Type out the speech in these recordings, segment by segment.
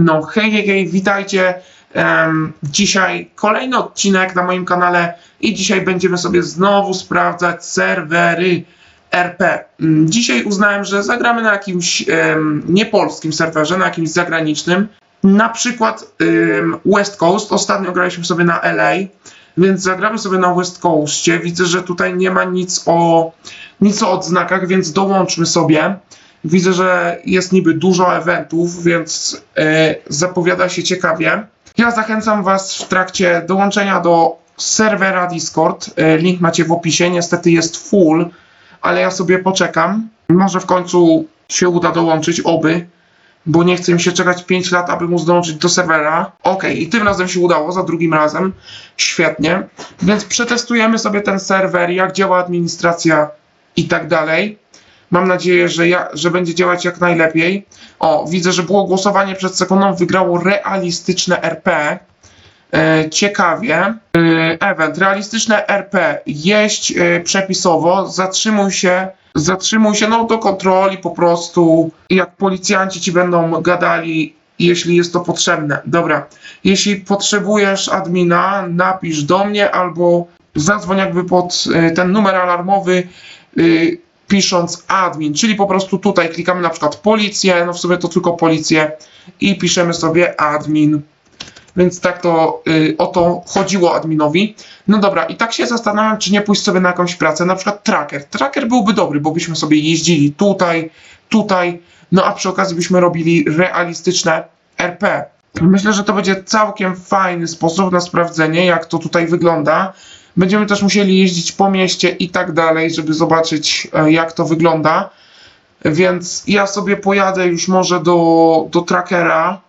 No hej, hej, hej, witajcie. Em, dzisiaj kolejny odcinek na moim kanale i dzisiaj będziemy sobie znowu sprawdzać serwery RP. Mm, Dzisiaj uznałem, że zagramy na jakimś em, niepolskim serwerze, na jakimś zagranicznym. Na przykład em, West Coast. Ostatnio graliśmy sobie na LA, więc zagramy sobie na West Coastie. Widzę, że tutaj nie ma nic o, nic o odznakach, więc dołączmy sobie. Widzę, że jest niby dużo eventów, więc e, zapowiada się ciekawie. Ja zachęcam Was w trakcie dołączenia do serwera Discord. E, link macie w opisie. Niestety jest full, ale ja sobie poczekam. Może w końcu się uda dołączyć, oby, bo nie chce mi się czekać 5 lat, aby móc dołączyć do serwera. Ok, i tym razem się udało, za drugim razem. Świetnie. Więc przetestujemy sobie ten serwer, jak działa administracja i tak dalej. Mam nadzieję, że, ja, że będzie działać jak najlepiej. O, widzę, że było głosowanie przed sekundą. Wygrało realistyczne RP. E, ciekawie. Event. Realistyczne RP. Jeść e, przepisowo. Zatrzymuj się. Zatrzymuj się no do kontroli po prostu. Jak policjanci ci będą gadali, jeśli jest to potrzebne. Dobra. Jeśli potrzebujesz admina, napisz do mnie albo zadzwoń jakby pod e, ten numer alarmowy. Pisząc admin, czyli po prostu tutaj klikamy na przykład policję, no w sumie to tylko policję i piszemy sobie admin. Więc tak to y, o to chodziło adminowi. No dobra, i tak się zastanawiam, czy nie pójść sobie na jakąś pracę, na przykład tracker. Tracker byłby dobry, bo byśmy sobie jeździli tutaj, tutaj, no a przy okazji byśmy robili realistyczne RP. Myślę, że to będzie całkiem fajny sposób na sprawdzenie, jak to tutaj wygląda. Będziemy też musieli jeździć po mieście i tak dalej, żeby zobaczyć, e, jak to wygląda. Więc ja sobie pojadę już może do, do trackera,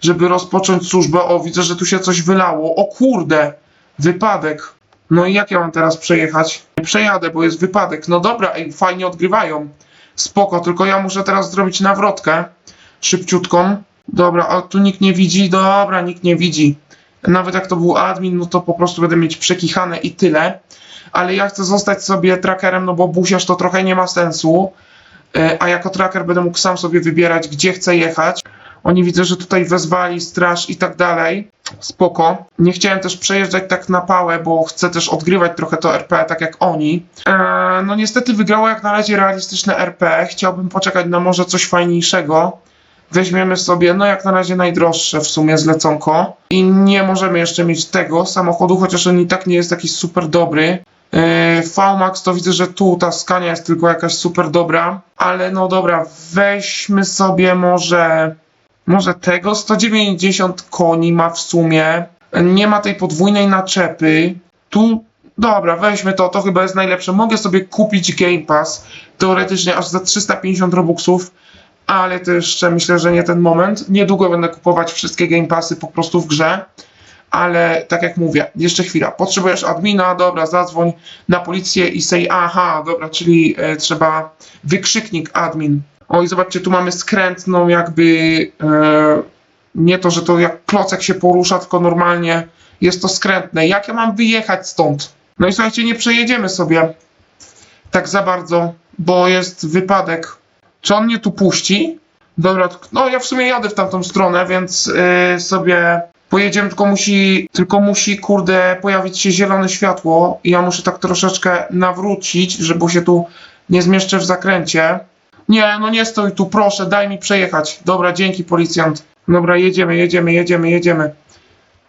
żeby rozpocząć służbę. O, widzę, że tu się coś wylało. O kurde, wypadek. No i jak ja mam teraz przejechać? Nie przejadę, bo jest wypadek. No dobra, ej, fajnie odgrywają. Spoko, tylko ja muszę teraz zrobić nawrotkę szybciutką. Dobra, a tu nikt nie widzi? Dobra, nikt nie widzi. Nawet jak to był admin, no to po prostu będę mieć przekichane i tyle. Ale ja chcę zostać sobie trackerem, no bo busiarz to trochę nie ma sensu. E, A jako tracker będę mógł sam sobie wybierać, gdzie chcę jechać. Oni widzę, że tutaj wezwali straż i tak dalej. Spoko. Nie chciałem też przejeżdżać tak na pałę, bo chcę też odgrywać trochę to RP, tak jak oni. Eee, no niestety wygrało jak na razie realistyczne RP. Chciałbym poczekać na może coś fajniejszego. Weźmiemy sobie, no jak na razie najdroższe w sumie zleconko. I nie możemy jeszcze mieć tego samochodu, chociaż on i tak nie jest jakiś super dobry. Yy, VMAX to widzę, że tu ta skania jest tylko jakaś super dobra. Ale no dobra, weźmy sobie może... Może tego 190 koni ma w sumie. Nie ma tej podwójnej naczepy. Tu, dobra, weźmy to, to chyba jest najlepsze. Mogę sobie kupić Game Pass, teoretycznie aż za 350 robuxów, ale to jeszcze myślę, że nie ten moment. Niedługo będę kupować wszystkie Game Passy po prostu w grze. Ale tak jak mówię, jeszcze chwila. Potrzebujesz admina, dobra, zadzwoń na policję i say aha, dobra, czyli e, trzeba wykrzyknik admin. O i zobaczcie, tu mamy skrętną jakby e, nie to, że to jak klocek się porusza, tylko normalnie jest to skrętne. Jak ja mam wyjechać stąd? No i słuchajcie, nie przejedziemy sobie tak za bardzo, bo jest wypadek. Czy on mnie tu puści? Dobra, no ja w sumie jadę w tamtą stronę, więc yy, sobie pojedziemy, tylko musi, tylko musi, kurde, pojawić się zielone światło i ja muszę tak troszeczkę nawrócić, żeby się tu nie zmieszczę w zakręcie. Nie, no nie stój tu, proszę, daj mi przejechać. Dobra, dzięki policjant. Dobra, jedziemy, jedziemy, jedziemy, jedziemy.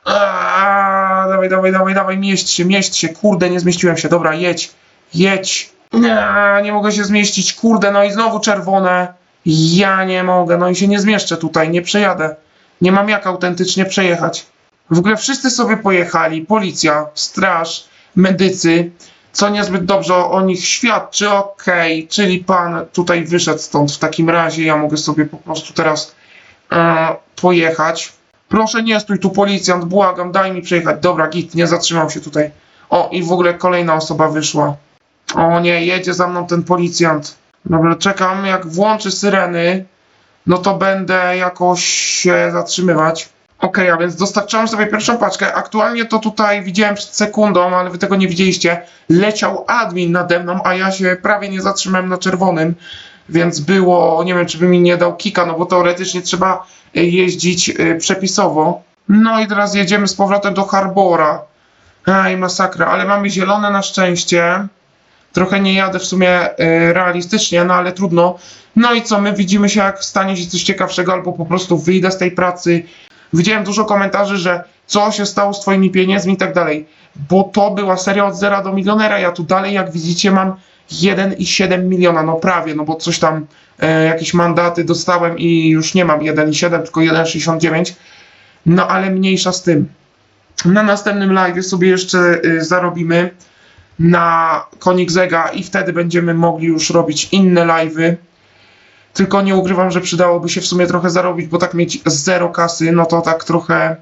Aaaa, dawaj, dawaj, dawaj, dawaj, mieść się, mieść się, kurde, nie zmieściłem się. Dobra, jedź, jedź. Nie, nie mogę się zmieścić, kurde, no i znowu czerwone. Ja nie mogę, no i się nie zmieszczę tutaj, nie przejadę. Nie mam jak autentycznie przejechać. W ogóle wszyscy sobie pojechali, policja, straż, medycy, co niezbyt dobrze o, nich świadczy, okej, czyli pan tutaj wyszedł stąd w takim razie, ja mogę sobie po prostu teraz e, pojechać. Proszę nie stój tu policjant, błagam, daj mi przejechać. Dobra, git, nie zatrzymał się tutaj. O, i w ogóle kolejna osoba wyszła. O nie, jedzie za mną ten policjant. Dobra, czekam, jak włączy syreny, no to będę jakoś się zatrzymywać. Okej, a więc dostarczałem sobie pierwszą paczkę. Aktualnie to tutaj widziałem przed sekundą, ale wy tego nie widzieliście. Leciał admin nade mną, a ja się prawie nie zatrzymałem na czerwonym. Więc było, nie wiem, czy by mi nie dał kika, no bo teoretycznie trzeba y, jeździć y, przepisowo. No i teraz jedziemy z powrotem do Harbora. Aj, masakra, ale mamy zielone na szczęście. Trochę nie jadę w sumie y, realistycznie, no ale trudno. No i co, my widzimy się jak stanie się coś ciekawszego, albo po prostu wyjdę z tej pracy. Widziałem dużo komentarzy, że co się stało z twoimi pieniędzmi i tak dalej. Bo to była seria od zera do milionera. Ja tu dalej, jak widzicie, mam 1,7 miliona, no prawie, no bo coś tam, e, jakieś mandaty dostałem i już nie mam 1,7, tylko 1,69. No ale mniejsza z tym. Na następnym live sobie jeszcze y, zarobimy na Koenigsegga i wtedy będziemy mogli już robić inne live'y. Tylko nie ukrywam, że przydałoby się w sumie trochę zarobić, bo tak mieć zero kasy, no to tak trochę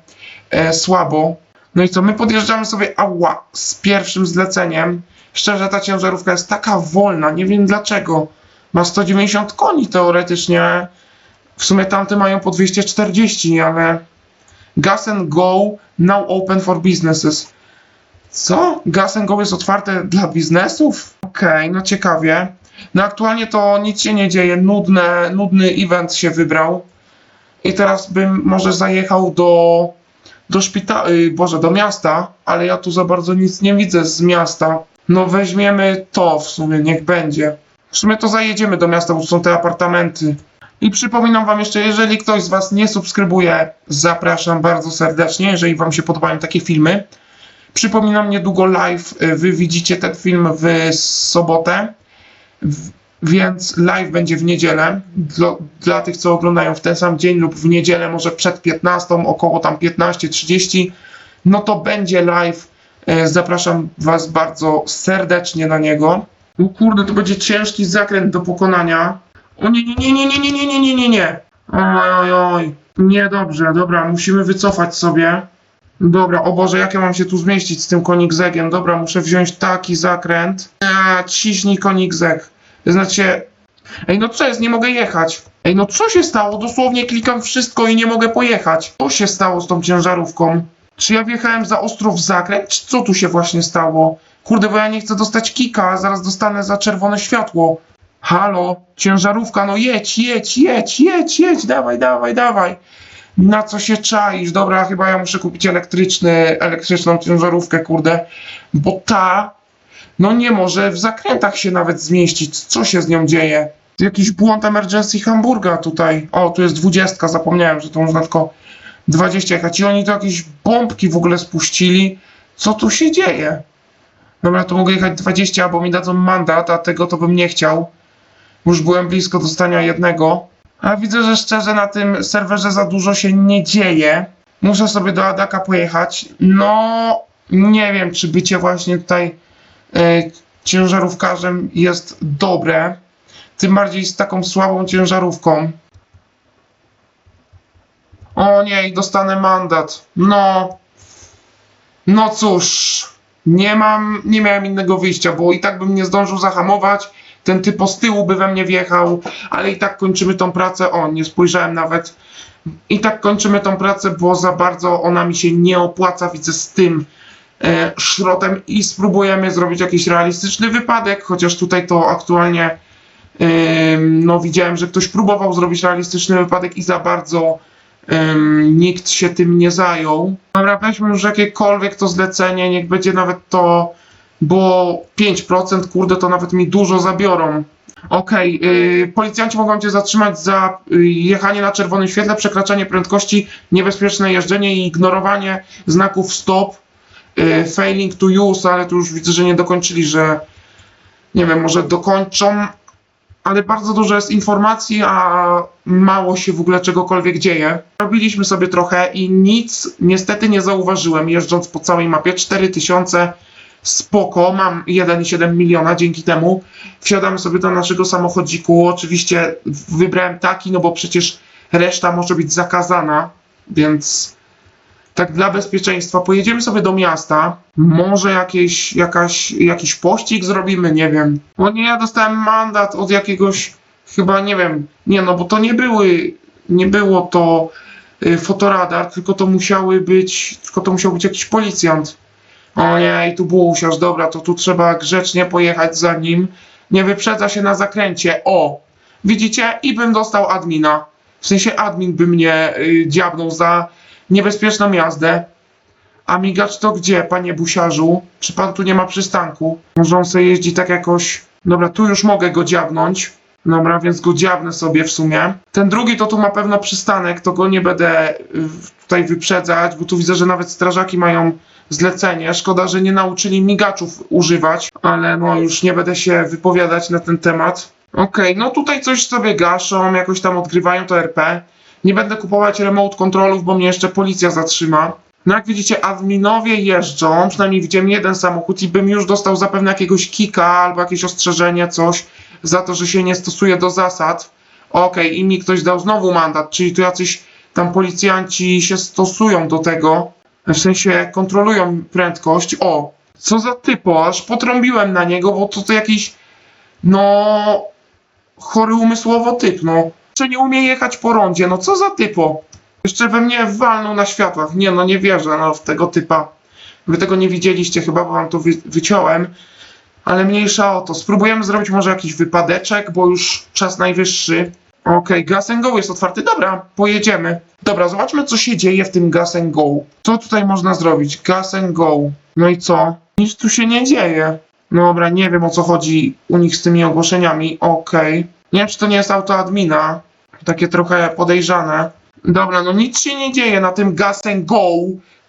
e, słabo. No i co, my podjeżdżamy sobie ała, z pierwszym zleceniem. Szczerze, ta ciężarówka jest taka wolna, nie wiem dlaczego. Ma 190 koni teoretycznie. W sumie tamte mają po 240, ale Gas and Go now open for businesses. Co? Gas Go jest otwarte dla biznesów? Okej, no ciekawie. No aktualnie to nic się nie dzieje, nudne, nudny event się wybrał. I teraz bym może zajechał do, do szpitala, boże, do miasta, ale ja tu za bardzo nic nie widzę z miasta. No weźmiemy to w sumie, niech będzie. W sumie to zajedziemy do miasta, bo tu są te apartamenty. I przypominam Wam jeszcze, jeżeli ktoś z Was nie subskrybuje, zapraszam bardzo serdecznie, jeżeli Wam się podobają takie filmy. Przypominam, niedługo live, y, Wy widzicie ten film w sobotę, więc live będzie w niedzielę. Dla, dla tych, co oglądają w ten sam dzień lub w niedzielę, może przed 15, około tam 15.30, no to będzie live. Y, Zapraszam Was bardzo serdecznie na niego. O kurde, to będzie ciężki zakręt do pokonania. O nie, nie, nie, nie, nie, nie, nie, nie, nie, nie, nie. Oj, oj, oj. Niedobrze, dobra, musimy wycofać sobie. Dobra, o Boże, jak ja mam się tu zmieścić z tym Koenigsegiem? Dobra, muszę wziąć taki zakręt. A, ciśnij Koenigsegg. Znaczy, ej, no co jest, nie mogę jechać. Ej, no co się stało? Dosłownie klikam wszystko i nie mogę pojechać. Co się stało z tą ciężarówką? Czy ja wjechałem za ostro w zakręt, czy co tu się właśnie stało? Kurde, bo ja nie chcę dostać kika, a zaraz dostanę za czerwone światło. Halo, ciężarówka, no jedź, jedź, jedź, jedź, jedź, dawaj, dawaj, dawaj. Na co się czaisz? Dobra, chyba ja muszę kupić elektryczny, elektryczną ciężarówkę, kurde, bo ta, no nie może w zakrętach się nawet zmieścić. Co się z nią dzieje? Jakiś błąd emergency Hamburga tutaj. O, tu jest dwudziestka, zapomniałem, że to można tylko 20 jechać. I oni tu jakieś bombki w ogóle spuścili. Co tu się dzieje? Dobra, to mogę jechać 20, bo mi dadzą mandat, a tego to bym nie chciał. Już byłem blisko dostania jednego. A widzę, że szczerze na tym serwerze za dużo się nie dzieje. Muszę sobie do Adaka pojechać. No, nie wiem, czy bycie właśnie tutaj e, ciężarówkarzem jest dobre. Tym bardziej z taką słabą ciężarówką. O nie, i dostanę mandat. No. No cóż, nie mam, nie miałem innego wyjścia, bo i tak bym nie zdążył zahamować. Ten typo z tyłu by we mnie wjechał, ale i tak kończymy tą pracę. O, nie spojrzałem nawet. I tak kończymy tą pracę, bo za bardzo ona mi się nie opłaca. Widzę z tym e, szrotem i spróbujemy zrobić jakiś realistyczny wypadek, chociaż tutaj to aktualnie em, no widziałem, że ktoś próbował zrobić realistyczny wypadek i za bardzo em, nikt się tym nie zajął. Dobra, weźmy już jakiekolwiek to zlecenie, niech będzie nawet to, bo 5% kurde to nawet mi dużo zabiorą. Okej, yy, policjanci mogą cię zatrzymać za y, jechanie na czerwonym świetle, przekraczanie prędkości, niebezpieczne jeżdżenie i ignorowanie znaków stop, yy, failing to use, ale tu już widzę, że nie dokończyli, że nie wiem, może dokończą, ale bardzo dużo jest informacji, a mało się w ogóle czegokolwiek dzieje. Robiliśmy sobie trochę i nic niestety nie zauważyłem jeżdżąc po całej mapie. 4000 spoko, mam 1,7 miliona dzięki temu. Wsiadamy sobie do naszego samochodziku. Oczywiście wybrałem taki, no bo przecież reszta może być zakazana, więc tak dla bezpieczeństwa pojedziemy sobie do miasta. Może jakieś, jakaś, jakiś pościg zrobimy, nie wiem. O nie, ja dostałem mandat od jakiegoś, chyba nie wiem, nie no, bo to nie były, nie było to y, fotoradar, tylko to musiały być, tylko to musiał być jakiś policjant. O nie, i tu bułsiarz, dobra, to tu trzeba grzecznie pojechać za nim. Nie wyprzedza się na zakręcie. O! Widzicie? I bym dostał admina. W sensie admin by mnie y, dziabnął za niebezpieczną jazdę. A migacz to gdzie, panie busiarzu? Czy pan tu nie ma przystanku? Może on sobie jeździ tak jakoś... Dobra, tu już mogę go dziabnąć. Dobra, więc go dziabnę sobie w sumie. Ten drugi to tu ma pewno przystanek, to go nie będę y, tutaj wyprzedzać, bo tu widzę, że nawet strażaki mają zlecenie. Szkoda, że nie nauczyli migaczów używać, ale no już nie będę się wypowiadać na ten temat. Okej, no tutaj coś sobie gaszą, jakoś tam odgrywają to RP. Nie będę kupować remote controlów, bo mnie jeszcze policja zatrzyma. No jak widzicie, adminowie jeżdżą, przynajmniej widziałem jeden samochód i bym już dostał zapewne jakiegoś kika albo jakieś ostrzeżenie, coś za to, że się nie stosuje do zasad. Okej, i mi ktoś dał znowu mandat, czyli tu jacyś tam policjanci się stosują do tego, w sensie kontrolują prędkość. O, co za typo, aż potrąbiłem na niego, bo to, to jakiś, no, chory umysłowo typ, no. Że nie umie jechać po rondzie, no co za typo. Jeszcze we mnie walnął na światłach. Nie no, nie wierzę no, w tego typa. Wy tego nie widzieliście chyba, bo wam to wy wyciąłem. Ale mniejsza o to. Spróbujemy zrobić może jakiś wypadeczek, bo już czas najwyższy. Okej, gas and go jest otwarty. Dobra, pojedziemy. Dobra, zobaczmy co się dzieje w tym gas and go. Co tutaj można zrobić? Gas and go. No i co? Nic tu się nie dzieje. Dobra, nie wiem o co chodzi u nich z tymi ogłoszeniami. Okej. Nie wiem, czy to nie jest auto admina. Takie trochę podejrzane. Dobra, no nic się nie dzieje na tym gas and go.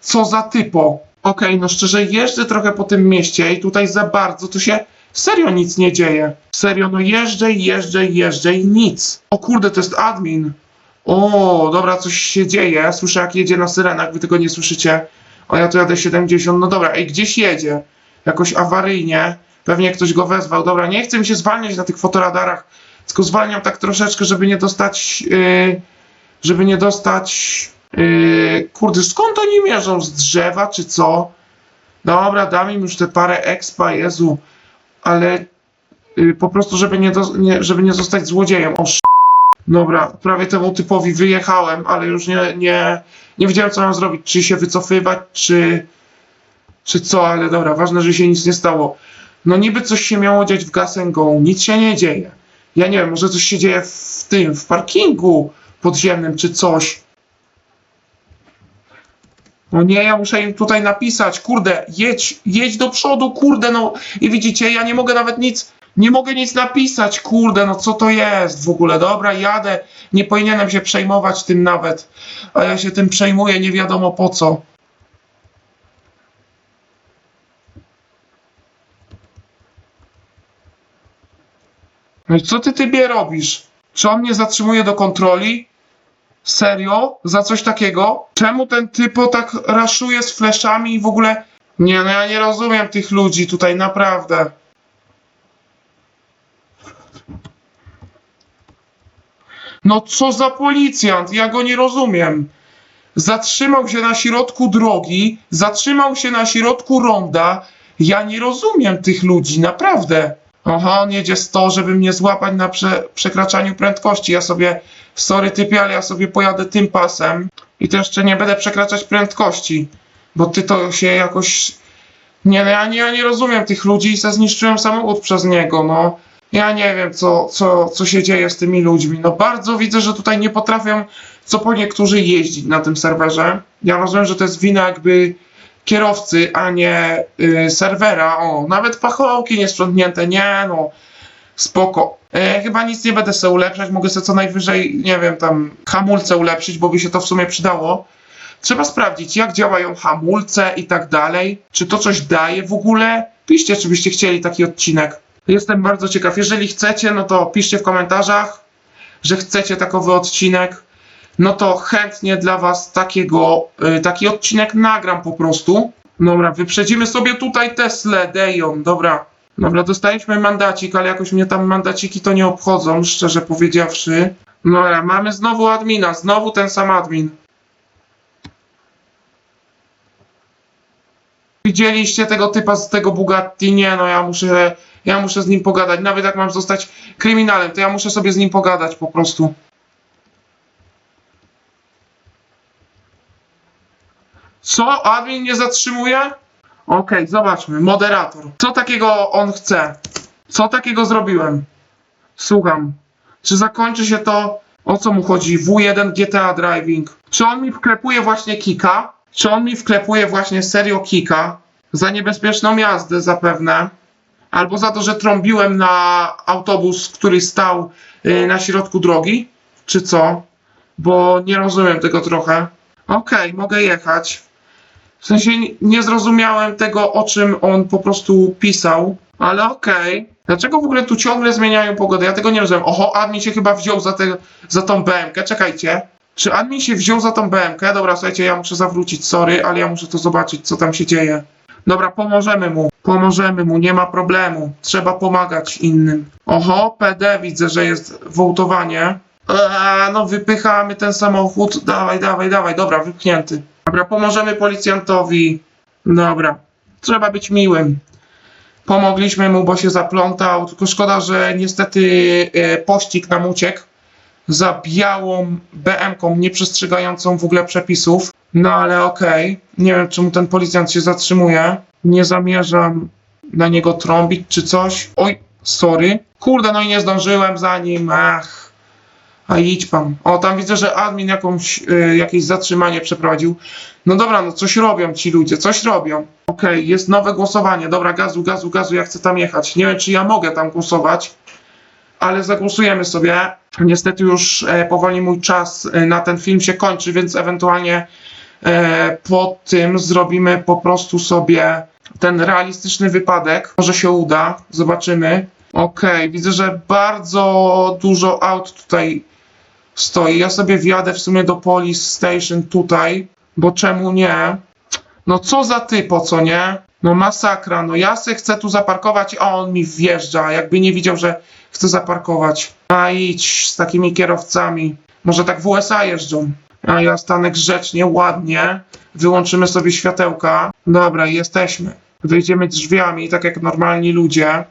Co za typo. Okej, no szczerze jeżdżę trochę po tym mieście i tutaj za bardzo to się serio nic nie dzieje. Serio, no jeżdżę, jeżdżę, jeżdżę i nic. O kurde, to jest admin. O, dobra, coś się dzieje. Słyszę jak jedzie na syrenach, wy tego nie słyszycie. O, ja tu jadę 70. No dobra, ej, gdzieś jedzie. Jakoś awaryjnie. Pewnie ktoś go wezwał. Dobra, nie chcę mi się zwalniać na tych fotoradarach, tylko zwalniam tak troszeczkę, żeby nie dostać... Yy, żeby nie dostać. Yy, kurde, skąd oni mierzą? Z drzewa czy co? Dobra, dam im już te parę expa, Jezu. Ale yy, po prostu, żeby nie, do, nie, żeby nie zostać złodziejem. O, sz... Dobra, prawie temu typowi wyjechałem, ale już nie, nie, nie wiedziałem, co mam zrobić. Czy się wycofywać, czy, czy co, ale dobra, ważne, że się nic nie stało. No niby coś się miało dziać w Gas Go, nic się nie dzieje. Ja nie wiem, może coś się dzieje w tym, w parkingu podziemnym czy coś. No nie, ja muszę im tutaj napisać, kurde, jedź, jedź do przodu, kurde, no i widzicie, ja nie mogę nawet nic, nie mogę nic napisać, kurde, no co to jest w ogóle, dobra, jadę, nie powinienem się przejmować tym nawet, a ja się tym przejmuję, nie wiadomo po co. No i co ty tybie robisz? Czy on mnie zatrzymuje do kontroli? Serio? Za coś takiego? Czemu ten typo tak raszuje z fleszami i w ogóle... Nie, no ja nie rozumiem tych ludzi tutaj, naprawdę. No co za policjant? Ja go nie rozumiem. Zatrzymał się na środku drogi, zatrzymał się na środku ronda. Ja nie rozumiem tych ludzi, naprawdę. Aha, on jedzie 100, żeby mnie złapać na prze, przekraczaniu prędkości. Ja sobie, sorry typie, ale ja sobie pojadę tym pasem i to jeszcze nie będę przekraczać prędkości, bo ty to się jakoś... Nie, ja nie, ja nie rozumiem tych ludzi i zniszczyłem samochód przez niego, no. Ja nie wiem, co, co, co się dzieje z tymi ludźmi. No bardzo widzę, że tutaj nie potrafią, co po niektórzy jeździć na tym serwerze. Ja rozumiem, że to jest wina jakby kierowcy, a nie y, serwera. O, nawet pachołki niesprzątnięte, nie no, spoko. E, chyba nic nie będę sobie ulepszać, mogę sobie co najwyżej, nie wiem, tam hamulce ulepszyć, bo by się to w sumie przydało. Trzeba sprawdzić, jak działają hamulce i tak dalej. Czy to coś daje w ogóle? Piszcie, czy byście chcieli taki odcinek. Jestem bardzo ciekaw. Jeżeli chcecie, no to piszcie w komentarzach, że chcecie takowy odcinek no to chętnie dla Was takiego, y, taki odcinek nagram po prostu. Dobra, wyprzedzimy sobie tutaj Teslę, Dejon, dobra. Dobra, dostaliśmy mandacik, ale jakoś mnie tam mandaciki to nie obchodzą, szczerze powiedziawszy. Dobra, mamy znowu admina, znowu ten sam admin. Widzieliście tego typa z tego Bugatti? Nie, no ja muszę, ja muszę z nim pogadać. Nawet jak mam zostać kryminalem, to ja muszę sobie z nim pogadać po prostu. Co? Admin nie zatrzymuje? Okej, zobaczmy. Moderator. Co takiego on chce? Co takiego zrobiłem? Słucham. Czy zakończy się to O co mu chodzi? W1 GTA Driving. Czy on mi wklepuje właśnie kika? Czy on mi wklepuje właśnie serio kika? Za niebezpieczną jazdę zapewne. Albo za to, że trąbiłem na autobus, który stał y, na środku drogi? Czy co? Bo nie rozumiem tego trochę. Okej, mogę jechać. W sensie nie- zrozumiałem tego, o czym on po prostu pisał, ale okej. Dlaczego w ogóle tu ciągle zmieniają pogodę? Ja tego nie rozumiem. Oho, admin się chyba wziął za, te, za tą BMK. Czekajcie. Czy admin się wziął za tą BMK? Dobra, słuchajcie, ja muszę zawrócić, sorry, ale ja muszę to zobaczyć, co tam się dzieje. Dobra, pomożemy mu. Pomożemy mu, nie ma problemu. Trzeba pomagać innym. Oho, PD widzę, że jest wołtowanie. Eee, no wypychamy ten samochód. Dawaj, dawaj, dawaj. Dobra, wypchnięty. Dobra, pomożemy policjantowi. Dobra. Trzeba być miłym. Pomogliśmy mu, bo się zaplątał. Tylko szkoda, że niestety e, pościg nam uciekł za białą BM-ką, nieprzestrzegającą w ogóle przepisów. No ale okej. Nie wiem, czemu ten policjant się zatrzymuje. Nie zamierzam na niego trąbić czy coś. Oj, sorry. Kurde, no i nie zdążyłem za nim. Ach. A idź pan. O, tam widzę, że admin jakąś, y, jakieś zatrzymanie przeprowadził. No dobra, no coś robią ci ludzie, coś robią. Okej, jest nowe głosowanie. Dobra, gazu, gazu, gazu, ja chcę tam jechać. Nie wiem, czy ja mogę tam głosować, ale zagłosujemy sobie. Niestety już e, powoli mój czas e, na ten film się kończy, więc ewentualnie e, po tym zrobimy po prostu sobie ten realistyczny wypadek. Może się uda, zobaczymy. Okej, widzę, że bardzo dużo aut tutaj stoi. Ja sobie wjadę w sumie do Police Station tutaj, bo czemu nie? No co za typo, co nie? No masakra, no ja se chcę tu zaparkować, a on mi wjeżdża, jakby nie widział, że chcę zaparkować. A idź z takimi kierowcami. Może tak w USA jeżdżą. A ja stanę grzecznie, ładnie. Wyłączymy sobie światełka. Dobra, jesteśmy. Wyjdziemy drzwiami, tak jak normalni ludzie.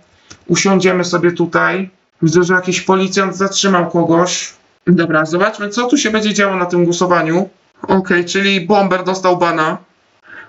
Usiądziemy sobie tutaj. Widzę, że jakiś policjant zatrzymał kogoś. Dobra, zobaczmy, co tu się będzie działo na tym głosowaniu. Okej, czyli bomber dostał bana.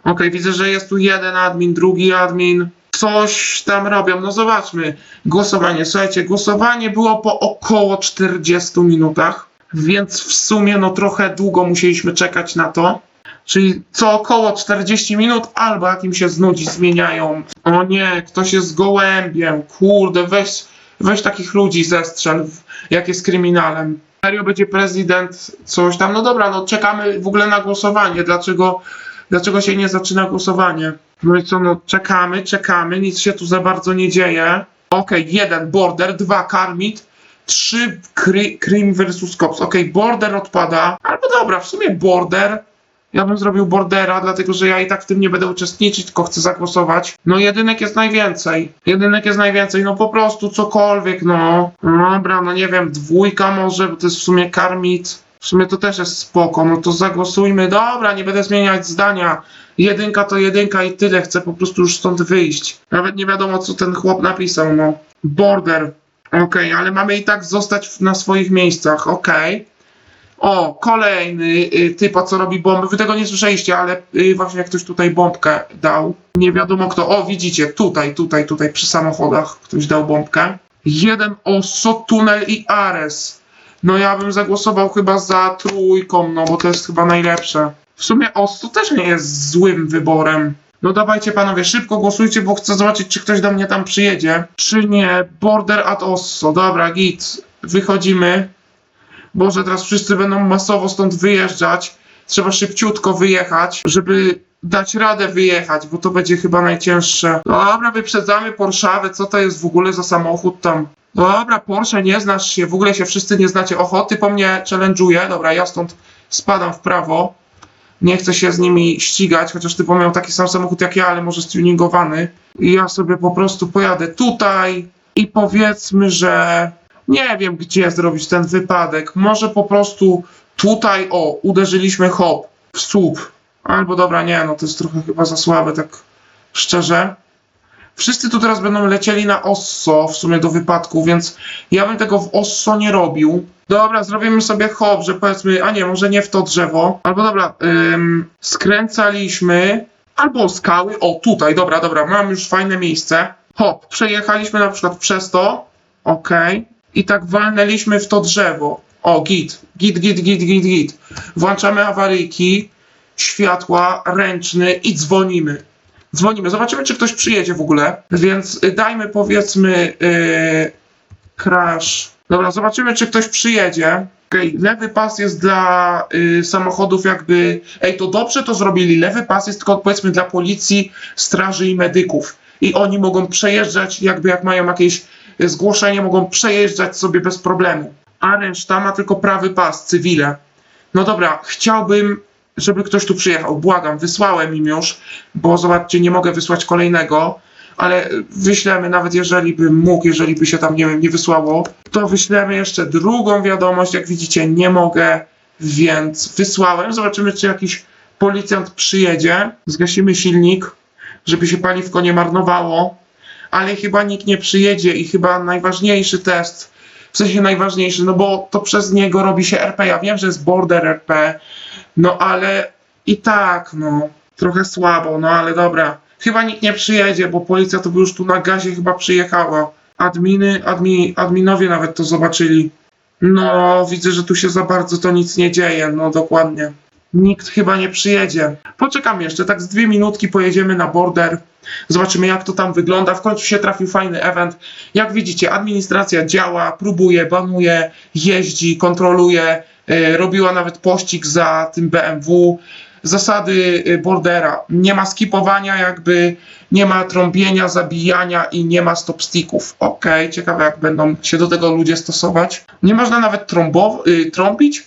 Okej, widzę, że jest tu jeden admin, drugi admin. Coś tam robią. No zobaczmy. Głosowanie. Słuchajcie, głosowanie było po około 40 minutach, więc w sumie no trochę długo musieliśmy czekać na to. Czyli co około 40 minut, albo jak im się znudzi, zmieniają. O nie, ktoś jest gołębiem. Kurde, weź, weź takich ludzi zestrzel, jak jest kryminalem. Serio będzie prezydent, coś tam. No dobra, no czekamy w ogóle na głosowanie. Dlaczego, dlaczego się nie zaczyna głosowanie? No i co, no czekamy, czekamy, nic się tu za bardzo nie dzieje. Okej, jeden border, dwa karmit, trzy Krim versus Cops. Okej, border odpada. Albo dobra, w sumie border. Ja bym zrobił bordera, dlatego że ja i tak w tym nie będę uczestniczyć, tylko chcę zagłosować. No jedynek jest najwięcej. Jedynek jest najwięcej, no po prostu cokolwiek, no. No Dobra, no nie wiem, dwójka może, bo to jest w sumie karmit. W sumie to też jest spoko, no to zagłosujmy. Dobra, nie będę zmieniać zdania. Jedynka to jedynka i tyle, chcę po prostu już stąd wyjść. Nawet nie wiadomo, co ten chłop napisał, no. Border. Okej, ale mamy i tak zostać na swoich miejscach, okej. O, kolejny y, typa, co robi bomby. Wy tego nie słyszeliście, ale y, właśnie ktoś tutaj bombkę dał. Nie wiadomo kto. O, widzicie, tutaj, tutaj, tutaj przy samochodach ktoś dał bombkę. Jeden oso, tunel i Ares. No ja bym zagłosował chyba za trójką, no bo to jest chyba najlepsze. W sumie Osso też nie jest złym wyborem. No dawajcie panowie, szybko głosujcie, bo chcę zobaczyć, czy ktoś do mnie tam przyjedzie. Czy nie? Border at Osso. Dobra, git. Wychodzimy. Boże, teraz wszyscy będą masowo stąd wyjeżdżać. Trzeba szybciutko wyjechać, żeby dać radę wyjechać, bo to będzie chyba najcięższe. Dobra, wyprzedzamy Porszawę. Co to jest w ogóle za samochód tam? Dobra, Porsche, nie znasz się, w ogóle się wszyscy nie znacie. Oho, ty po mnie challenge'uje. Dobra, ja stąd spadam w prawo. Nie chcę się z nimi ścigać, chociaż typo miał taki sam samochód jak ja, ale może stuningowany. I ja sobie po prostu pojadę tutaj i powiedzmy, że nie wiem gdzie zrobić ten wypadek. Może po prostu tutaj, o, uderzyliśmy hop w słup. Albo dobra, nie, no to jest trochę chyba za słabe, tak szczerze. Wszyscy tu teraz będą lecieli na osso w sumie do wypadku, więc ja bym tego w osso nie robił. Dobra, zrobimy sobie hop, że powiedzmy, a nie, może nie w to drzewo. Albo dobra, ym, skręcaliśmy, albo skały, o tutaj, dobra, dobra, mam już fajne miejsce. Hop, przejechaliśmy na przykład przez to, okej, i tak walnęliśmy w to drzewo. O, git, git, git, git, git, git. Włączamy awaryjki, światła, ręczny i dzwonimy. Dzwonimy, zobaczymy, czy ktoś przyjedzie w ogóle. Więc dajmy powiedzmy yy, crash. Dobra, zobaczymy, czy ktoś przyjedzie. Okej, lewy pas jest dla y, samochodów jakby... Ej, to dobrze to zrobili. Lewy pas jest tylko powiedzmy dla policji, straży i medyków. I oni mogą przejeżdżać, jakby jak mają jakieś zgłoszenie, mogą przejeżdżać sobie bez problemu. A reszta ma tylko prawy pas, cywile. No dobra, chciałbym, żeby ktoś tu przyjechał. Błagam, wysłałem im już, bo zobaczcie, nie mogę wysłać kolejnego, ale wyślemy, nawet jeżeli bym mógł, jeżeli by się tam, nie wiem, nie wysłało, to wyślemy jeszcze drugą wiadomość. Jak widzicie, nie mogę, więc wysłałem. Zobaczymy, czy jakiś policjant przyjedzie. Zgasimy silnik, żeby się paliwko nie marnowało, ale chyba nikt nie przyjedzie i chyba najważniejszy test, w sensie najważniejszy, no bo to przez niego robi się RP. Ja wiem, że jest border RP, no ale i tak, no, trochę słabo, no ale dobra. Chyba nikt nie przyjedzie, bo policja to by już tu na gazie chyba przyjechała. Adminy, admi, adminowie nawet to zobaczyli. No, widzę, że tu się za bardzo to nic nie dzieje, no dokładnie. Nikt chyba nie przyjedzie. Poczekam jeszcze, tak z dwie minutki pojedziemy na border. Zobaczymy, jak to tam wygląda. W końcu się trafił fajny event. Jak widzicie, administracja działa, próbuje, banuje, jeździ, kontroluje. Yy, robiła nawet pościg za tym BMW. Zasady y, bordera. Nie ma skipowania, jakby nie ma trąbienia, zabijania i nie ma stopsticków. Okej, ciekawe jak będą się do tego ludzie stosować. Nie można nawet trąbow- y, trąbić.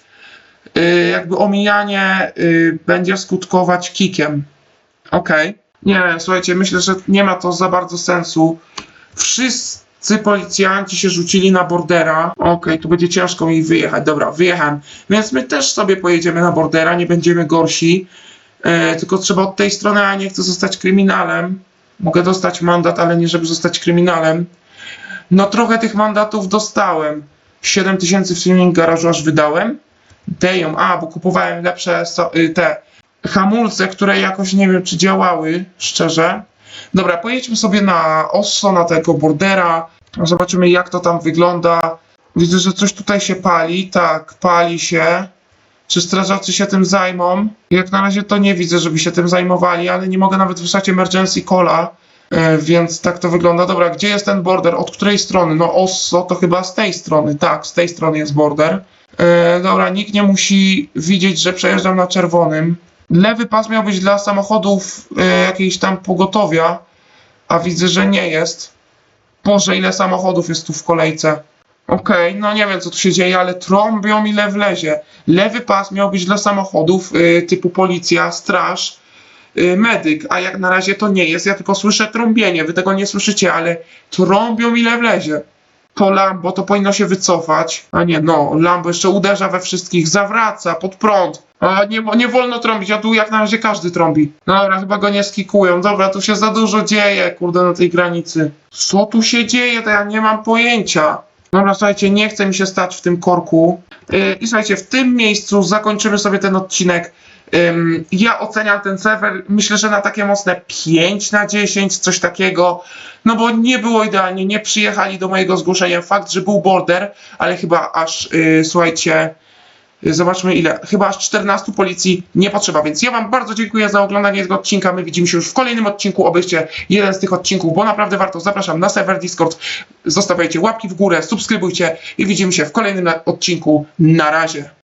Y, jakby omijanie y, będzie skutkować kikiem. Okej. Nie, słuchajcie, myślę, że nie ma to za bardzo sensu. Wszyscy policjanci się rzucili na bordera. Okej, tu będzie ciężko mi wyjechać. Dobra, wyjechałem. Więc my też sobie pojedziemy na bordera, nie będziemy gorsi. E, tylko trzeba od tej strony, a nie chcę zostać kryminalem. Mogę dostać mandat, ale nie żeby zostać kryminalem. No trochę tych mandatów dostałem. 7 tysięcy w filming garażu aż wydałem. Deją, a, bo kupowałem lepsze so, y, te hamulce, które jakoś nie wiem, czy działały, szczerze. Dobra, pojedźmy sobie na Osso, na tego bordera. Zobaczymy, jak to tam wygląda. Widzę, że coś tutaj się pali. Tak, pali się. Czy strażacy się tym zajmą? Jak na razie to nie widzę, żeby się tym zajmowali, ale nie mogę nawet wysłać emergency calla. E, więc tak to wygląda. Dobra, gdzie jest ten border? Od której strony? No Osso to chyba z tej strony. Tak, z tej strony jest border. E, dobra, nikt nie musi widzieć, że przejeżdżam na czerwonym. Lewy pas miał być dla samochodów e, jakiejś tam pogotowia, a widzę, że nie jest. Boże, ile samochodów jest tu w kolejce. Okej, no nie wiem co tu się dzieje, ale trąbią ile wlezie. Lewy pas miał być dla samochodów y, typu policja, straż, y, medyk, a jak na razie to nie jest. Ja tylko słyszę trąbienie, wy tego nie słyszycie, ale trąbią ile wlezie. To Lambo to powinno się wycofać. A nie, no, Lambo jeszcze uderza we wszystkich, zawraca pod prąd. A nie, nie wolno trąbić, a tu jak na razie każdy trąbi. Dobra, chyba go nie skikują. Dobra, tu się za dużo dzieje, kurde, na tej granicy. Co tu się dzieje, to ja nie mam pojęcia. Dobra, słuchajcie, nie chce mi się stać w tym korku. Yy, I słuchajcie, w tym miejscu zakończymy sobie ten odcinek. Ja oceniam ten serwer, myślę, że na takie mocne 5 na 10, coś takiego. No bo nie było idealnie, nie przyjechali do mojego zgłoszenia. Fakt, że był border, ale chyba aż, yy, słuchajcie, yy, zobaczmy ile, chyba aż 14 policji nie potrzeba. Więc ja Wam bardzo dziękuję za oglądanie tego odcinka. My widzimy się już w kolejnym odcinku. Obejrzcie jeden z tych odcinków, bo naprawdę warto. Zapraszam na serwer Discord. Zostawiajcie łapki w górę, subskrybujcie i widzimy się w kolejnym odcinku. Na razie.